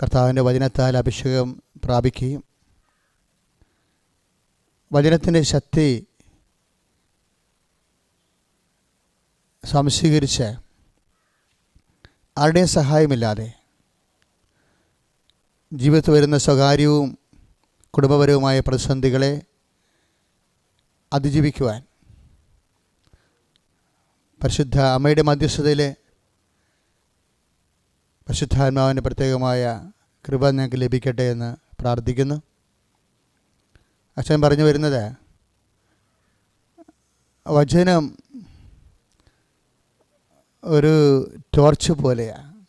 കർത്താവിന്റെ വചനത്താൽ അഭിഷേകം പ്രാപിക്കുകയും വചനത്തിന്റെ ശക്തി സംശീകരിച്ച് ആരുടെയും സഹായമില്ലാതെ ജീവിതത്തിൽ വരുന്ന സ്വകാര്യവും കുടുംബപരവുമായ പ്രതിസന്ധികളെ അതിജീവിക്കുവാൻ പരിശുദ്ധ അമ്മയുടെ മധ്യസ്ഥതയിൽ പരിശുദ്ധാത്മാവിന്റെ പ്രത്യേകമായ കൃപ ഞങ്ങൾക്ക് ലഭിക്കട്ടെ എന്ന് പ്രാർത്ഥിക്കുന്നു. അച്ഛൻ പറഞ്ഞു വരുന്നത് വചനം ഒരു ടോർച്ച് പോലെയാണ്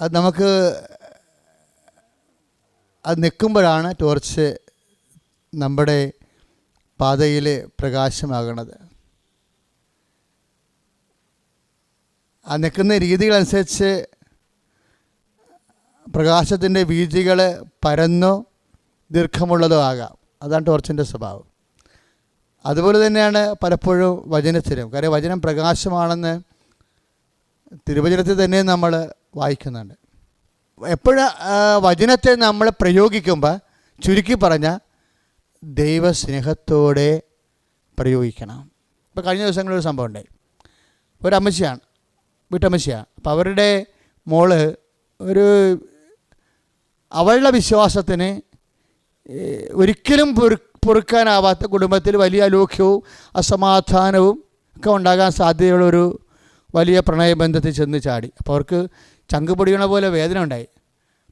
അത് നമുക്ക് അത് നിൽക്കുമ്പോഴാണ് ടോർച്ച് നമ്മുടെ പാതയിൽ പ്രകാശമാകണത്. ആ നിൽക്കുന്ന രീതികളനുസരിച്ച് പ്രകാശത്തിന്റെ വീതികൾ പരന്നോ ദീർഘമുള്ളതോ ആകാം. അതാണ് ടോർച്ചിന്റെ സ്വഭാവം. അതുപോലെ തന്നെയാണ് പലപ്പോഴും വചനത്തിലും. കാര്യം വചനം പ്രകാശമാണെന്ന് തിരുവചനത്തിൽ തന്നെ നമ്മൾ വായിക്കുന്നുണ്ട്. എപ്പോഴും വചനത്തെ നമ്മൾ പ്രയോഗിക്കുമ്പോൾ ചുരുക്കി പറഞ്ഞാൽ ദൈവസ്നേഹത്തോടെ പ്രയോഗിക്കണം. ഇപ്പോൾ കഴിഞ്ഞ ദിവസങ്ങളിൽ ഒരു സംഭവം ഉണ്ടായി. ഒരു അമ്മച്ചിയാണ്. വീട്ടമ്മച്ചിയാണ് അപ്പം അവരുടെ മോൾ ഒരു അവളുടെ വിശ്വാസത്തിന് ഒരിക്കലും പൊറു പൊറുക്കാനാവാത്ത കുടുംബത്തിൽ വലിയ അലോഖ്യവും അസമാധാനവും ഒക്കെ ഉണ്ടാകാൻ സാധ്യതയുള്ള ഒരു വലിയ പ്രണയബന്ധത്തിൽ ചെന്ന് ചാടി. അപ്പോൾ അവർക്ക് ചങ്ക് പൊടിയണ പോലെ വേദന ഉണ്ടായി.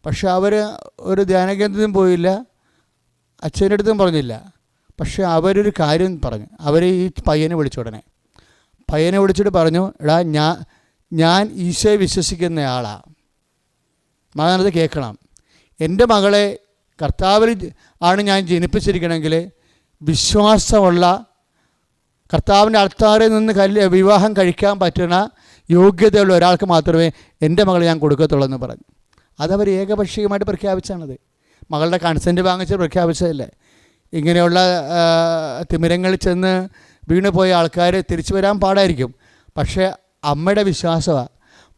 പക്ഷെ അവർ ഒരു ധ്യാനകേന്ദ്രത്തിനും പോയില്ല അച്ഛന്റെ അടുത്തും പറഞ്ഞില്ല. പക്ഷെ അവരൊരു കാര്യം പറഞ്ഞു. അവർ ഈ പയ്യനെ വിളിച്ചു ഉടനെ. പയ്യനെ വിളിച്ചിട്ട് പറഞ്ഞു എടാ ഞാൻ ഞാൻ ഈശോയെ വിശ്വസിക്കുന്നയാളാണ് മകനത് കേൾക്കണം. എന്റെ മകളെ കർത്താവിൽ ആണ് ഞാൻ ജനിപ്പിച്ചിരിക്കണമെങ്കിൽ വിശ്വാസമുള്ള കർത്താവിന്റെ അൾത്താറിൽ നിന്ന് കല്ല് വിവാഹം കഴിക്കാൻ പറ്റുന്ന യോഗ്യതയുള്ള ഒരാൾക്ക് മാത്രമേ എന്റെ മകളെ ഞാൻ കൊടുക്കത്തുള്ളൂ എന്ന് പറഞ്ഞു. അതവർ ഏകപക്ഷീയമായിട്ട് പ്രഖ്യാപിച്ചാണത്. മകളുടെ കൺസെന്റ് വാങ്ങിച്ച് പ്രഖ്യാപിച്ചതല്ലേ. ഇങ്ങനെയുള്ള തിമിരങ്ങളിൽ ചെന്ന് വീണുപോയ ആൾക്കാർ തിരിച്ചു വരാൻ പാടായിരിക്കും. പക്ഷേ അമ്മയുടെ വിശ്വാസമാണ്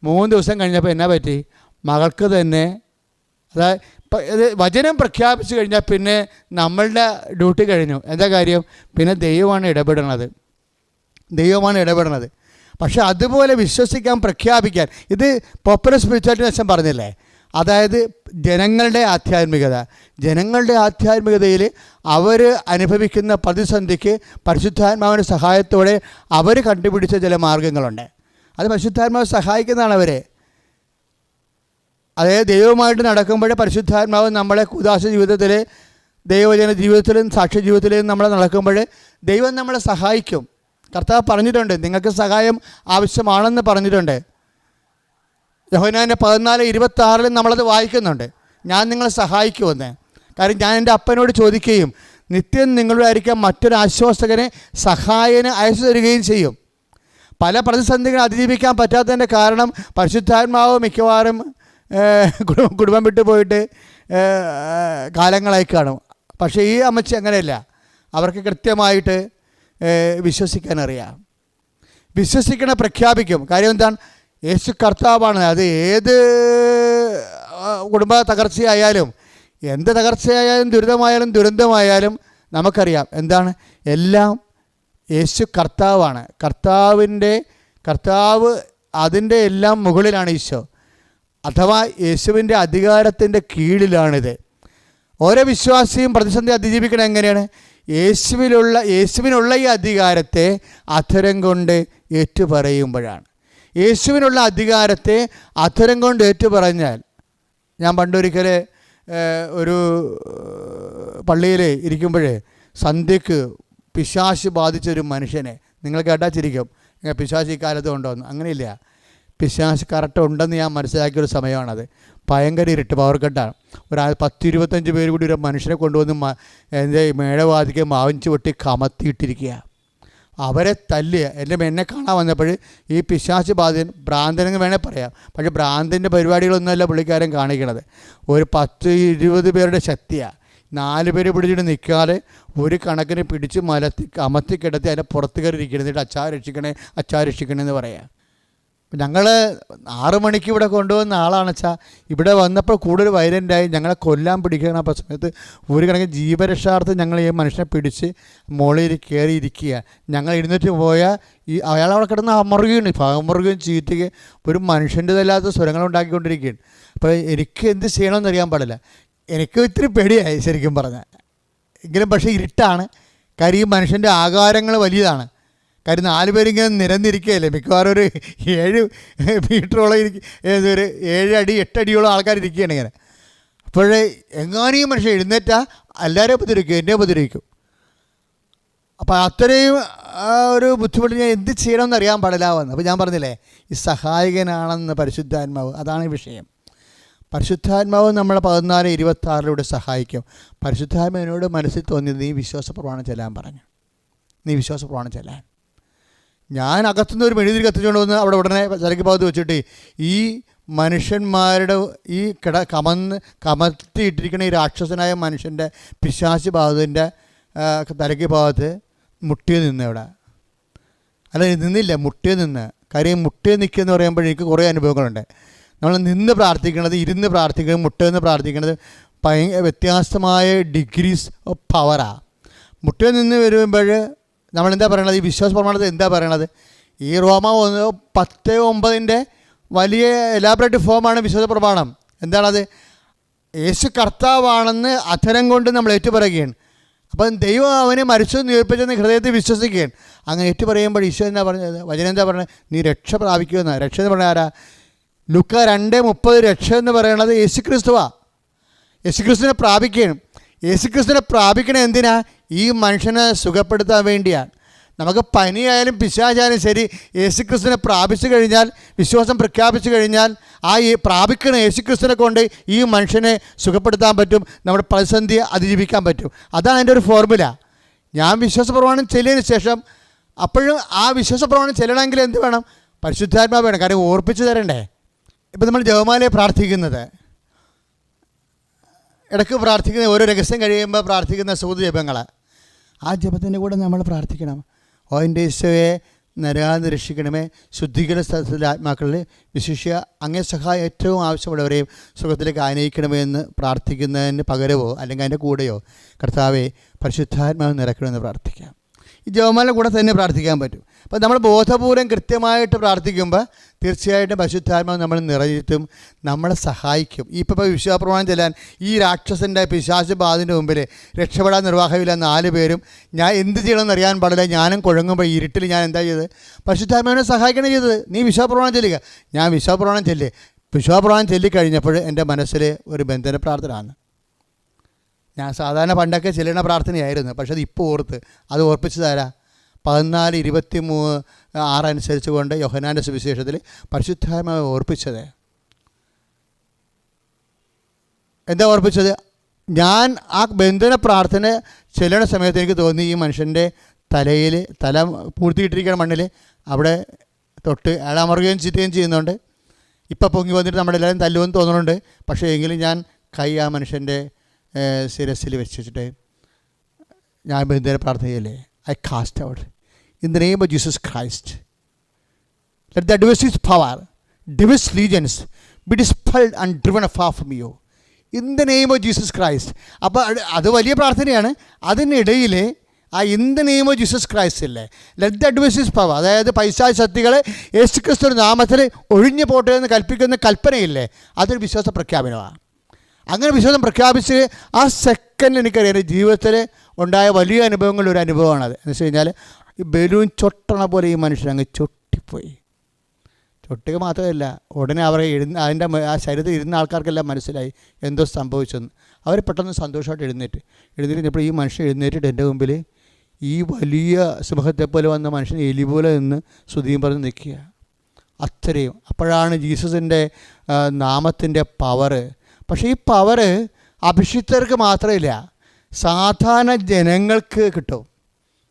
മൂന്ന് ദിവസം കഴിഞ്ഞപ്പോൾ എന്നാ പറ്റി? മകൾക്ക് തന്നെ അതായത് വചനം പ്രഖ്യാപിച്ചു കഴിഞ്ഞാൽ പിന്നെ നമ്മളുടെ ഡ്യൂട്ടി കഴിഞ്ഞു. എന്താ കാര്യം? പിന്നെ ദൈവമാണ് ഇടപെടുന്നത്. ദൈവമാണ് ഇടപെടുന്നത്. പക്ഷെ അതുപോലെ വിശ്വസിക്കാൻ പ്രഖ്യാപിക്കാൻ ഇത് പോപ്പുലർ സ്പിരിച്വാലിറ്റി വശം പറഞ്ഞില്ലേ? അതായത് ജനങ്ങളുടെ ആധ്യാത്മികത. ജനങ്ങളുടെ ആധ്യാത്മികതയിൽ അവർ അനുഭവിക്കുന്ന പ്രതിസന്ധിക്ക് പരിശുദ്ധാത്മാവിന്റെ സഹായത്തോടെ അവർ കണ്ടുപിടിച്ച ചില മാർഗങ്ങളുണ്ട്. അത് പരിശുദ്ധാത്മാവ് സഹായിക്കുന്നതാണ് അവരെ അതായത് ദൈവമായിട്ട് നടക്കുമ്പോൾ പരിശുദ്ധാത്മാവ് നമ്മളെ കുദാശ ജീവിതത്തിൽ ദൈവജന ജീവിതത്തിലും സാക്ഷ്യ ജീവിതത്തിലും നമ്മൾ നടക്കുമ്പോൾ ദൈവം നമ്മളെ സഹായിക്കും. കർത്താവ് പറഞ്ഞിട്ടുണ്ട് നിങ്ങൾക്ക് സഹായം ആവശ്യമാണെന്ന് പറഞ്ഞിട്ടുണ്ട്. യഹോനാന്റെ പതിനാല് ഇരുപത്തി ആറിലും നമ്മളത് വായിക്കുന്നുണ്ട്. ഞാൻ നിങ്ങളെ സഹായിക്കുമെന്ന്. കാര്യം ഞാൻ എന്റെ അപ്പനോട് ചോദിക്കുകയും നിത്യം നിങ്ങളുടെ ആയിരിക്കാൻ മറ്റൊരു ആശ്വാസകനെ സഹായന് അയച്ചു തരികയും ചെയ്യും. പല പ്രതിസന്ധികൾ അതിജീവിക്കാൻ പറ്റാത്തതിന്റെ കാരണം പരിശുദ്ധാത്മാവ് മിക്കവാറും കുടുംബം കുടുംബം വിട്ടു പോയിട്ട് കാലങ്ങളായി കാണും. പക്ഷേ ഈ അമ്മച്ചി അങ്ങനെയല്ല. അവർക്ക് കൃത്യമായിട്ട് വിശ്വസിക്കാൻ അറിയാം. വിശ്വസിക്കണ പ്രഖ്യാപിക്കും. കാര്യം എന്താണ്? യേശു കർത്താവാണ്. അത് ഏത് കുടുംബ തകർച്ചയായാലും എന്ത് തകർച്ചയായാലും ദുരിതമായാലും ദുരന്തമായാലും നമുക്കറിയാം. എന്താണ്? എല്ലാം യേശു കർത്താവാണ്. കർത്താവിന്റെ കർത്താവ് അതിന്റെ എല്ലാം മുകളിലാണ് ഈശോ. അഥവാ യേശുവിന്റെ അധികാരത്തിന്റെ കീഴിലാണിത്. ഓരോ വിശ്വാസിയും പ്രതിസന്ധി അതിജീവിക്കണം എങ്ങനെയാണ്? യേശുവിലുള്ള യേശുവിനുള്ള ഈ അധികാരത്തെ അധരം കൊണ്ട് ഏറ്റുപറയുമ്പോഴാണ്. യേശുവിനുള്ള അധികാരത്തെ അധരം കൊണ്ട് ഏറ്റുപറഞ്ഞാൽ ഞാൻ പണ്ടൊരിക്കൽ ഒരു പള്ളിയിൽ ഇരിക്കുമ്പോഴേ സന്ധ്യക്ക് പിശാശ് ബാധിച്ച ഒരു മനുഷ്യനെ. നിങ്ങൾ കേട്ടാച്ചിരിക്കും ചിരിക്കും. "ഏ, പിശാശ് ഈ കാലത്ത് ഉണ്ടോയെന്ന് അങ്ങനെയില്ല. പിശാശ് കറക്റ്റ് ഉണ്ടെന്ന് ഞാൻ മനസ്സിലാക്കിയ ഒരു സമയമാണത്. ഭയങ്കര ഇരുട്ട്. പവർ കട്ടാണ് ഒരാൾ പത്ത് ഇരുപത്തഞ്ച് പേര് കൂടി ഒരു മനുഷ്യനെ കൊണ്ടുവന്ന് മ- എന്റെ മേടവാദിക്ക് മാവിഞ്ച് പൊട്ടി കമത്തിയിട്ടിരിക്കുക അവരെ തല്ലുക എന്റെ എന്നെ കാണാൻ വന്നപ്പോൾ ഈ പിശാച്ച് ബാധ്യൻ ഭ്രാന്തനെന്ന് വേണേൽ പറയാം. പക്ഷേ ഭ്രാന്തിന്റെ പരിപാടികളൊന്നുമല്ല പുള്ളിക്കാരൻ കാണിക്കണത്. ഒരു പത്ത് ഇരുപത് പേരുടെ ശക്തിയാണ് നാല് പേര് പിടിച്ചിട്ട് നിൽക്കാതെ ഒരു കണക്കിന് പിടിച്ച് മലത്തി അമത്തി കിടത്തി അതിന്റെ പുറത്ത് കയറി ഇരിക്കണം എന്നിട്ട് രക്ഷിക്കണേ അച്ചാ രക്ഷിക്കണേ എന്ന് പറയാം. ഞങ്ങൾ ആറു മണിക്ക് ഇവിടെ കൊണ്ടുവന്ന ആളാണ് വെച്ചാൽ ഇവിടെ വന്നപ്പോൾ കൂടുതൽ വൈലന്റായി ഞങ്ങളെ കൊല്ലാൻ പിടിക്കുന്ന അപ്പോൾ സമയത്ത് ഒരു കണക്കിന് ജീവരക്ഷാർത്ഥം ഞങ്ങൾ ഈ മനുഷ്യനെ പിടിച്ച് മുകളിൽ കയറി ഇരിക്കുക ഞങ്ങൾ എഴുന്നേറ്റ് പോയാൽ ഈ അയാൾ അവിടെ കിടന്ന് അമറുകയാണ്. അമറുകയും ചീറ്റുകയും ഒരു മനുഷ്യന്റെതല്ലാത്ത സ്വരങ്ങൾ ഉണ്ടാക്കിക്കൊണ്ടിരിക്കുകയാണ് അപ്പോൾ എനിക്ക് എന്ത് ചെയ്യണമെന്ന് അറിയാൻ പാടില്ല. എനിക്ക് ഇത്തിരി പേടിയായി ശരിക്കും പറഞ്ഞാൽ. എങ്കിലും പക്ഷേ ഇരുട്ടാണ്. കാര്യം മനുഷ്യന്റെ ആകാരങ്ങൾ വലിയതാണ്. കാര്യം നാല് പേരിങ്ങനെ നിരന്നിരിക്കുകയല്ലേ? മിക്കവാറും ഒരു ഏഴ് മീറ്ററോളം ഇരിക്കും ഒരു ഏഴടി എട്ടടിയോളം ആൾക്കാർ ഇരിക്കുകയാണ് ഇങ്ങനെ. അപ്പോഴേ എങ്ങാനും ഈ മനുഷ്യൻ എഴുന്നേറ്റാൽ എല്ലാവരെയും ഉപദ്രവിക്കും എന്നെ ഉപദ്രവിക്കും. അപ്പോൾ അത്രയും ഒരു ബുദ്ധിമുട്ട് ഞാൻ എന്ത് ചെയ്യണമെന്ന് അറിയാൻ പാടില്ല അപ്പോൾ ഞാൻ പറഞ്ഞില്ലേ ഈ സഹായകനാണെന്ന് പരിശുദ്ധാത്മാവ്. അതാണ് വിഷയം. പരിശുദ്ധാത്മാവ് നമ്മളെ പതിനാല് ഇരുപത്തി ആറിലൂടെ സഹായിക്കും. പരിശുദ്ധാത്മാവിനോട് മനസ്സിൽ തോന്നിയത് നീ വിശ്വാസ പ്രമാണം ചെല്ലാൻ പറഞ്ഞു. നീ വിശ്വാസ പ്രമാണം ചെല്ലാൻ. ഞാൻ അകത്തുനിന്ന് ഒരു മെഴുതിരി കത്തിച്ചുകൊണ്ട് വന്ന് അവിടെ ഉടനെ ചരക്ക് ഭാഗത്ത് വെച്ചിട്ട് ഈ മനുഷ്യന്മാരുടെ ഈ കിട കമന്ന് കമത്തിയിട്ടിരിക്കുന്ന ഈ രാക്ഷസനായ മനുഷ്യന്റെ പിശാശി ഭാഗത്തിന്റെ തലയ്ക്ക് ഭാഗത്ത് മുട്ടിയ നിന്ന് ഇവിടെ അല്ല നിന്നില്ല മുട്ടിയ നിന്ന്. കാര്യം മുട്ടിയ നിൽക്കുക എന്ന് പറയുമ്പോൾ എനിക്ക് കുറേ അനുഭവങ്ങളുണ്ട്. നമ്മൾ നിന്ന് പ്രാർത്ഥിക്കുന്നത് ഇരുന്ന് പ്രാർത്ഥിക്കുന്നത് മുട്ടേന്ന് പ്രാർത്ഥിക്കുന്നത് ഭയ വ്യത്യസ്തമായ ഡിഗ്രീസ് ഓഫ് പവറാണ് മുട്ടയിൽ നിന്ന് വരുമ്പോൾ നമ്മൾ എന്താ പറയണത്? ഈ വിശ്വാസ പ്രമാണത്തിൽ എന്താ പറയണത്? ഈ റോമ ഒന്ന് പത്ത് ഒമ്പതിന്റെ വലിയ എലാബറേറ്റ് ഫോമാണ് വിശ്വാസ പ്രമാണം. എന്താണത്? യേശു കർത്താവാണെന്ന് അധരം കൊണ്ട് നമ്മൾ ഏറ്റുപറയുകയാണ്. അപ്പം ദൈവം അവനെ മരിച്ചു നീർപ്പിച്ചെന്ന് ഹൃദയത്തിൽ വിശ്വസിക്കുകയാണ്. അങ്ങനെ ഏറ്റുപറയുമ്പോൾ ഈശോ എന്താ പറഞ്ഞത്? വചനം എന്താ പറഞ്ഞത്? നീ രക്ഷ പ്രാപിക്കുമെന്നാണ് രക്ഷ എന്ന് പറഞ്ഞാൽ ആരാ? ലുക്ക രണ്ട് മുപ്പത് രക്ഷ എന്ന് പറയുന്നത് യേശുക്രിസ്തുവാ. യേശുക്രിസ്തുവിനെ പ്രാപിക്കണം യേശുക്രിസ്തുവിനെ പ്രാപിക്കണം എന്തിനാ? ഈ മനുഷ്യനെ സുഖപ്പെടുത്താൻ വേണ്ടിയാണ് നമുക്ക് പനിയായാലും പിശാചായാലും ശരി യേശുക്രിസ്തുവിനെ പ്രാപിച്ചു കഴിഞ്ഞാൽ വിശ്വാസം പ്രഖ്യാപിച്ചു കഴിഞ്ഞാൽ ആ ഈ പ്രാപിക്കുന്ന യേശുക്രിസ്തുവിനെ കൊണ്ട് ഈ മനുഷ്യനെ സുഖപ്പെടുത്താൻ പറ്റും നമ്മുടെ പ്രതിസന്ധിയെ അതിജീവിക്കാൻ പറ്റും. അതാണ് എന്റെ ഒരു ഫോർമുല. ഞാൻ വിശ്വാസപ്രമാണം ചെല്ലിയതിന് ശേഷം അപ്പോഴും ആ വിശ്വാസപ്രമാണം ചെല്ലണമെങ്കിൽ എന്ത് വേണം? പരിശുദ്ധാത്മാവ് വേണം. കാര്യം ഓർപ്പിച്ചു തരണ്ടേ. ഇപ്പം നമ്മൾ ജവമാലയെ പ്രാർത്ഥിക്കുന്നത്. ഇടയ്ക്ക് പ്രാർത്ഥിക്കുന്ന ഓരോ രഹസ്യം കഴിയുമ്പോൾ പ്രാർത്ഥിക്കുന്ന സൂത് ജപങ്ങൾ ആ ജപത്തിന്റെ കൂടെ നമ്മൾ പ്രാർത്ഥിക്കണം. ഓ എന്റെ ഈശോയെ നരകാന്ന് രക്ഷിക്കണമേ. ശുദ്ധീകരണ സ്ഥലത്തിലെ ആത്മാക്കളിൽ വിശിഷ്യ അങ്ങേ സഹായം ഏറ്റവും ആവശ്യമുള്ളവരെയും സുഖത്തിലേക്ക് ആനയിക്കണമേ എന്ന് പ്രാർത്ഥിക്കുന്നതിന് പകരവോ അല്ലെങ്കിൽ അതിന്റെ കൂടെയോ കർത്താവെ പരിശുദ്ധാത്മാവ് നിറയ്ക്കണമെന്ന് പ്രാർത്ഥിക്കാം. ഈ ജവമാല കൂടെ തന്നെ പ്രാർത്ഥിക്കാൻ പറ്റും. അപ്പോൾ നമ്മൾ ബോധപൂർവം കൃത്യമായിട്ട് പ്രാർത്ഥിക്കുമ്പോൾ തീർച്ചയായിട്ടും പരിശുദ്ധാത്മാവ് നമ്മൾ നിറഞ്ഞിട്ടും നമ്മളെ സഹായിക്കും. ഈ ഇപ്പോൾ വിശ്വാസപ്രമാണം ചെല്ലാൻ ഈ രാക്ഷസന്റെ പിശാച ബാധിന്റെ മുമ്പിൽ രക്ഷപ്പെടാൻ നിർവാഹമില്ല നാല് പേരും. ഞാൻ എന്ത് ചെയ്യണമെന്ന് അറിയാൻ പാടില്ല. ഞാനും കുഴങ്ങുമ്പോൾ ഇരുട്ടിൽ ഞാൻ എന്താ ചെയ്തത്? പശുദ്ധാത്മാവിനെ സഹായിക്കണം ചെയ്തത്. നീ വിശ്വാസപ്രമാണം ചെല്ലുക. ഞാൻ വിശ്വാസപ്രമാണം ചെല്ലേ. വിശ്വാസപ്രമാണം ചൊല്ലിക്കഴിഞ്ഞപ്പോൾ എന്റെ മനസ്സിൽ ഒരു ബന്ധന പ്രാർത്ഥനയാണ്. ഞാൻ സാധാരണ പണ്ടൊക്കെ ചെല്ലുന്ന പ്രാർത്ഥനയായിരുന്നു. പക്ഷേ അത് ഇപ്പോൾ ഓർത്ത് അത് ഓർപ്പിച്ചു തരാം പതിനാല് ഇരുപത്തി മൂന്ന് ആറനുസരിച്ച് കൊണ്ട് യോഹനാന്റെ സുവിശേഷത്തിൽ പരിശുദ്ധാത്മാവ് ഓർപ്പിച്ചത്. എന്താ ഓർപ്പിച്ചത്? ഞാൻ ആ ബന്ധന പ്രാർത്ഥന ചെല്ലണ സമയത്ത് എനിക്ക് തോന്നി ഈ മനുഷ്യന്റെ തലയിൽ തല പൂർത്തിയിട്ടിരിക്കുന്ന മണ്ണിൽ അവിടെ തൊട്ട് അയാൾ അമറുകയും ചിറ്റുകയും ചെയ്യുന്നുണ്ട്. ഇപ്പം പൊങ്ങി വന്നിട്ട് നമ്മളെല്ലാവരും തല്ലുമെന്ന് തോന്നുന്നുണ്ട്. പക്ഷേ എങ്കിലും ഞാൻ കൈ ആ മനുഷ്യന്റെ ശിരസിൽ വെച്ചിട്ട് ഞാൻ ബന്ധുവിനെ പ്രാർത്ഥിക്കല്ലേ I cast out. In the name of Jesus Christ let the devils power devils legions be dispersed and driven off from you in the name of Jesus Christ അപ്പോൾ അത് വലിയ പ്രാർത്ഥനയാണ്. അതിനിടയിൽ ആ in the name of Jesus Christ അല്ലേ let the അഡ്വൈസിസ് power അതായത് പൈസ ശക്തികളെ യേശു ക്രിസ്തു നാമത്തിൽ ഒഴിഞ്ഞു പോട്ടെ എന്ന് കൽപ്പിക്കുന്ന കൽപ്പനയില്ലേ? അതൊരു വിശ്വാസ പ്രഖ്യാപനമാണ് അങ്ങനെ വിശ്വാസം പ്രഖ്യാപിച്ച് ആ സെക്കൻഡ് എനിക്കറിയാം എന്റെ ജീവിതത്തിൽ ഉണ്ടായ വലിയ അനുഭവങ്ങളിൽ ഒരു അനുഭവമാണത്. എന്ന് വെച്ച് കഴിഞ്ഞാൽ ഈ ബലൂൺ ചൊട്ടണ പോലെ ഈ മനുഷ്യൻ അങ്ങ് ചൊട്ടിപ്പോയി. ചൊട്ടുക മാത്രമല്ല ഉടനെ അവരെ ഇരുന്ന് അതിന്റെ ആ ശരീരത്തിൽ ഇരുന്ന ആൾക്കാർക്കെല്ലാം മനസ്സിലായി എന്തോ സംഭവിച്ചെന്ന്. അവർ പെട്ടെന്ന് സന്തോഷമായിട്ട് എഴുന്നേറ്റ്. എഴുന്നേറ്റ് ഈ മനുഷ്യൻ എഴുന്നേറ്റിട്ട് എന്റെ മുമ്പിൽ ഈ വലിയ സിംഹത്തെ പോലെ വന്ന മനുഷ്യൻ എലി പോലെ നിന്ന് സുധീം പറഞ്ഞ് നിൽക്കുക. അത്രയും. അപ്പോഴാണ് ജീസസിന്റെ നാമത്തിന്റെ പവറ് പക്ഷേ ഈ പവറ് അഭിഷിക്തർക്ക് മാത്രമില്ല സാധാരണ ജനങ്ങൾക്ക് കിട്ടും.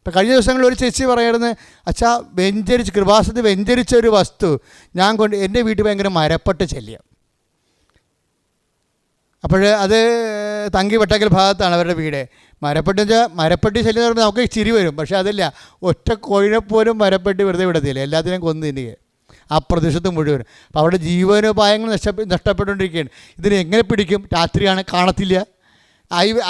ഇപ്പം കഴിഞ്ഞ ദിവസങ്ങളിൽ ഒരു ചേച്ചി പറയായിരുന്നു അച്ഛാ വെഞ്ചരിച്ച് കൃപാസത്ത് വെഞ്ചരിച്ച ഒരു വസ്തു ഞാൻ കൊണ്ട് എന്റെ വീട്ടിൽ ഭയങ്കര മരപ്പെട്ട് ശല്യം. അപ്പോൾ അത് തങ്കി വെട്ടക്കൽ ഭാഗത്താണ് അവരുടെ വീട്. മരപ്പെട്ടി വെച്ചാൽ മരപ്പെട്ടി ശല്യം പറയുമ്പോൾ നമുക്ക് ചിരി വരും പക്ഷേ അതില്ല ഒറ്റ കോഴിനെ പോലും മരപ്പെട്ടി വെറുതെ വിടത്തില്ല എല്ലാത്തിനും കൊന്നു തിന്നുക. ആ പ്രദേശത്ത് മുഴുവൻ. അപ്പോൾ അവിടെ ജീവനോപായങ്ങൾ നഷ്ടപ്പെ നഷ്ടപ്പെട്ടുകൊണ്ടിരിക്കുകയാണ്. ഇതിനെ എങ്ങനെ പിടിക്കും? രാത്രിയാണ് കാണത്തില്ല.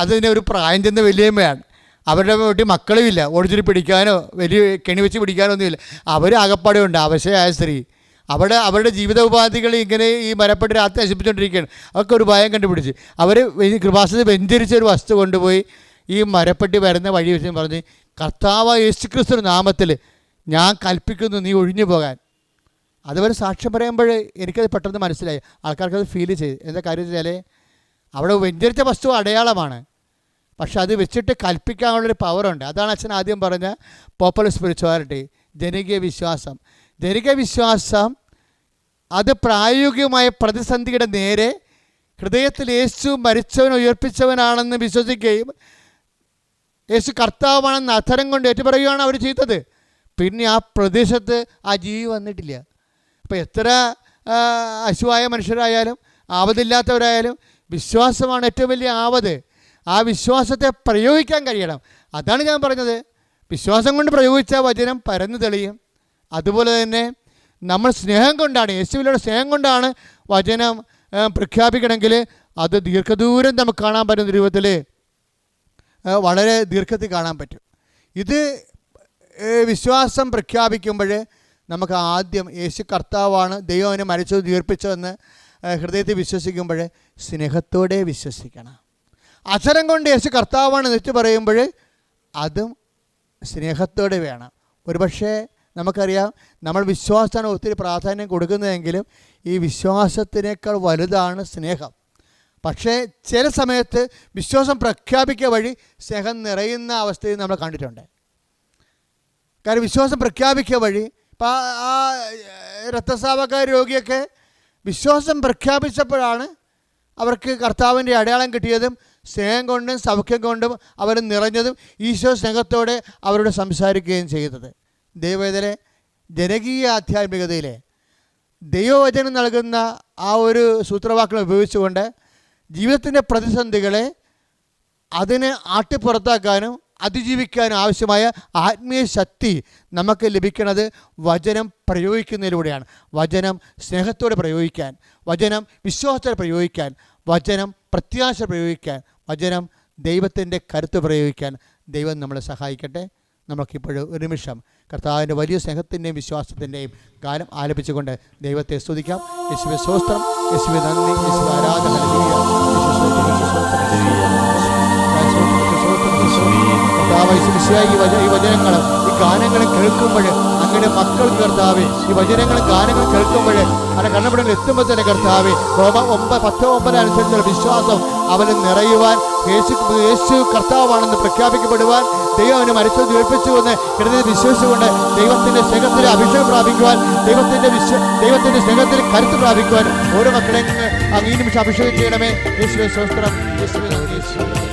അതിന് ഒരു പ്രായം ചെന്ന വലിയമ്മയാണ്. അവരുടെ വീട്ടിൽ മക്കളും ഇല്ല ഓടിച്ചിട്ട് പിടിക്കാനോ വലിയ കെണി വെച്ച് പിടിക്കാനോ ഒന്നുമില്ല അവർ ആകപ്പാടെയുണ്ട് അവശയായ സ്ത്രീ. അവിടെ അവരുടെ ജീവിത ഉപാധികൾ ഇങ്ങനെ ഈ മരപ്പെട്ട് രാത്രി നശിപ്പിച്ചുകൊണ്ടിരിക്കുകയാണ് അതൊക്കെ ഒരു ഭയം കണ്ടുപിടിച്ച്. അവർ കൃപാസന വെഞ്ചരിച്ച ഒരു വസ്തു കൊണ്ടുപോയി ഈ മരപ്പെട്ടി വരുന്ന വഴി വെച്ച് പറഞ്ഞ് കർത്താവ് യേശുക്രിസ്തു നാമത്തിൽ ഞാൻ കൽപ്പിക്കുന്നു നീ ഒഴിഞ്ഞു പോകാൻ. അതുവരെ സാക്ഷ്യം പറയുമ്പോൾ എനിക്കത് പെട്ടെന്ന് മനസ്സിലായി. ആൾക്കാർക്കത് ഫീൽ ചെയ്തു. എന്താ കാര്യം വെച്ചാൽ അവിടെ വെഞ്ചരിച്ച വസ്തു അടയാളമാണ്. പക്ഷെ അത് വെച്ചിട്ട് കൽപ്പിക്കാനുള്ളൊരു പവറുണ്ട് അതാണ് അച്ഛൻ ആദ്യം പറഞ്ഞ പോപ്പുലർ സ്പിരിച്വാലിറ്റി ജനകീയ വിശ്വാസം. ജനകീയ വിശ്വാസം അത് പ്രായോഗികമായ പ്രതിസന്ധിയുടെ നേരെ ഹൃദയത്തിൽ യേശു മരിച്ചവൻ ഉയർപ്പിച്ചവനാണെന്ന് വിശ്വസിക്കുകയും യേശു കർത്താവാണെന്ന് അധരം കൊണ്ട് ഏറ്റുപറയുകയാണ് അവർ ചെയ്തത്. പിന്നെ ആ പ്രദേശത്ത് ആ ജീവി വന്നിട്ടില്ല. അപ്പോൾ എത്ര അശുവായ മനുഷ്യരായാലും ആവതില്ലാത്തവരായാലും വിശ്വാസമാണ് ഏറ്റവും വലിയ ആവത് ആ വിശ്വാസത്തെ പ്രയോഗിക്കാൻ കഴിയണം. അതാണ് ഞാൻ പറഞ്ഞത്. വിശ്വാസം കൊണ്ട് പ്രയോഗിച്ച വചനം പരന്നു തെളിയും. അതുപോലെ തന്നെ നമ്മൾ സ്നേഹം കൊണ്ടാണ് യേശുവിലൂടെ സ്നേഹം കൊണ്ടാണ് വചനം പ്രഖ്യാപിക്കണമെങ്കിൽ അത് ദീർഘദൂരം നമുക്ക് കാണാൻ പറ്റുന്ന രൂപത്തിൽ വളരെ ദീർഘത്തിൽ കാണാൻ പറ്റും. ഇത് വിശ്വാസം പ്രഖ്യാപിക്കുമ്പോൾ നമുക്ക് ആദ്യം യേശു കർത്താവാണ് ദൈവം അവനെ മരിച്ചത് ദീർപ്പിച്ചതെന്ന് ഹൃദയത്തിൽ വിശ്വസിക്കുമ്പോൾ സ്നേഹത്തോടെ വിശ്വസിക്കണം. അക്ഷരം കൊണ്ട് യേശു കർത്താവാണ് എന്നിട്ട് പറയുമ്പോൾ അതും സ്നേഹത്തോടെ വേണം. ഒരുപക്ഷെ നമുക്കറിയാം നമ്മൾ വിശ്വാസത്തിന് ഒത്തിരി പ്രാധാന്യം കൊടുക്കുന്നതെങ്കിലും ഈ വിശ്വാസത്തിനേക്കാൾ വലുതാണ് സ്നേഹം. പക്ഷേ ചില സമയത്ത് വിശ്വാസം പ്രഖ്യാപിക്കുക വഴി സ്നേഹം നിറയുന്ന അവസ്ഥയും നമ്മൾ കണ്ടിട്ടുണ്ട്. കാരണം വിശ്വാസം പ്രഖ്യാപിക്കുക വഴി ഇപ്പം ആ- ആ രക്തസ്രാവക രോഗിയൊക്കെ വിശ്വാസം പ്രഖ്യാപിച്ചപ്പോഴാണ് അവർക്ക് കർത്താവിന്റെ അടയാളം കിട്ടിയതും സ്നേഹം കൊണ്ടും സൗഖ്യം കൊണ്ടും അവർ നിറഞ്ഞതും ഈശോ സ്നേഹത്തോടെ അവരോട് സംസാരിക്കുകയും ചെയ്തത്. ദൈവവേദനെ ജനകീയ ആധ്യാത്മികതയിലെ ദൈവവചനം നൽകുന്ന ആ ഒരു സൂത്രവാക്യം ഉപയോഗിച്ചുകൊണ്ട് ജീവിതത്തിന്റെ പ്രതിസന്ധികളെ അതിനെ ആട്ടിപ്പുറത്താക്കാനും അതിജീവിക്കാനും ആവശ്യമായ ആത്മീയ ശക്തി നമുക്ക് ലഭിക്കുന്നത് വചനം പ്രയോഗിക്കുന്നതിലൂടെയാണ്. വചനം സ്നേഹത്തോടെ പ്രയോഗിക്കാൻ വചനം വിശ്വാസത്തോടെ പ്രയോഗിക്കാൻ വചനം പ്രത്യാശ പ്രയോഗിക്കാൻ വചനം ദൈവത്തിന്റെ കരുത്ത് പ്രയോഗിക്കാൻ ദൈവം നമ്മളെ സഹായിക്കട്ടെ നമുക്കിപ്പോഴും ഒരു നിമിഷം കർത്താവിന്റെ വലിയ സ്നേഹത്തിന്റെയും വിശ്വാസത്തിന്റെയും ഗാനം ആലപിച്ചുകൊണ്ട് ദൈവത്തെ സ്തുതിക്കാം യേശുവെ സ്വസ്ത്രം യേശുവെ നന്ദി യേശുവെ ആരാധന ഈ വച- വചനങ്ങൾ ഈ ഗാനങ്ങൾ കേൾക്കുമ്പോൾ അങ്ങയുടെ മക്കൾ കർത്താവേ ഈ വചനങ്ങളും ഗാനങ്ങളും കേൾക്കുമ്പോൾ അവരെ കണ്ണപ്പിടങ്ങൾ എത്തുമ്പോൾ തന്നെ കർത്താവേ റോമ ഒമ്പത് പത്ത് ഒമ്പത് അനുസരിച്ചുള്ള വിശ്വാസം അവന് നിറയുവാൻ യേശു യേശു കർത്താവാണെന്ന് പ്രഖ്യാപിക്കപ്പെടുവാൻ ദൈവം അവന് മരിച്ചത് എന്ന് ഹൃദയത്തിൽ വിശ്വസിച്ചുകൊണ്ട് ദൈവത്തിന്റെ സ്നേഹത്തിൽ അഭിഷേകം പ്രാപിക്കുവാൻ ദൈവത്തിന്റെ വിശ്വ ദൈവത്തിന്റെ സ്നേഹത്തിൽ കരുത്ത് പ്രാപിക്കുവാൻ ഓരോ മക്കളെ അങ്ങ് ഈ നിമിഷം അഭിഷേകം ചെയ്യണമേ യേശുവെ സ്വസ്ത്രം യേശുവെ.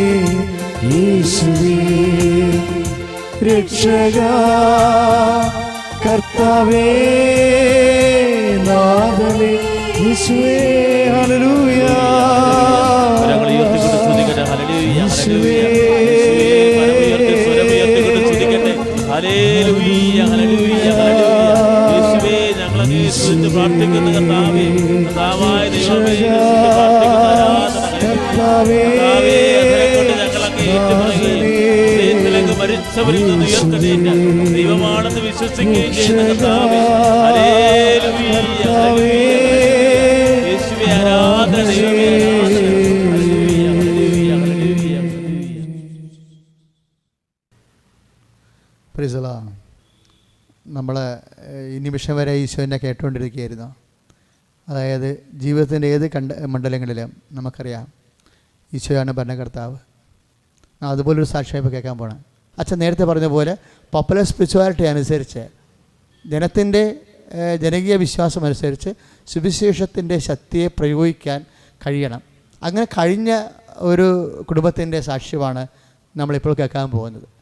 യേശുവേ രക്ഷക കർത്താവേ നാദനേ യേശുവേ ഹല്ലേലൂയ യേശുവേ. ഹല്ലേലൂയ. ഹല്ലേലൂയ. യേശുവേ, ഞങ്ങളങ്ങേ സ്തുതിച്ച് പ്രാർത്ഥിക്കുന്ന കർത്താവേ, കർത്താവായ ദൈവമേ, പ്രാർത്ഥിക്കുന്ന. കർത്താവേ ഏറ്റുപറയുകയും, ദൈവമാണെന്ന് വിശ്വസിക്കുകയും ആരാധന ദൈവമേ നമ്മൾ ഈ നിമിഷം വരെ ഈശോനെ കേട്ടുകൊണ്ടിരിക്കുകയായിരുന്നു. അതായത് ജീവിതത്തിന്റെ ഏത് കണ്ട മണ്ഡലങ്ങളിലും നമുക്കറിയാം. ഈശോയാണ് ഭരണകർത്താവ്. അതുപോലൊരു സാക്ഷ്യമായിപ്പോൾ കേൾക്കാൻ പോകണം അച്ഛൻ നേരത്തെ പറഞ്ഞ പോലെ പോപ്പുലർ സ്പിരിച്വാലിറ്റി അനുസരിച്ച് ജനത്തിന്റെ ജനകീയ വിശ്വാസം അനുസരിച്ച് സുവിശേഷത്തിന്റെ ശക്തിയെ പ്രയോഗിക്കാൻ കഴിയണം. അങ്ങനെ കഴിഞ്ഞ ഒരു കുടുംബത്തിന്റെ സാക്ഷ്യമാണ് നമ്മളിപ്പോൾ കേൾക്കാൻ പോകുന്നത്.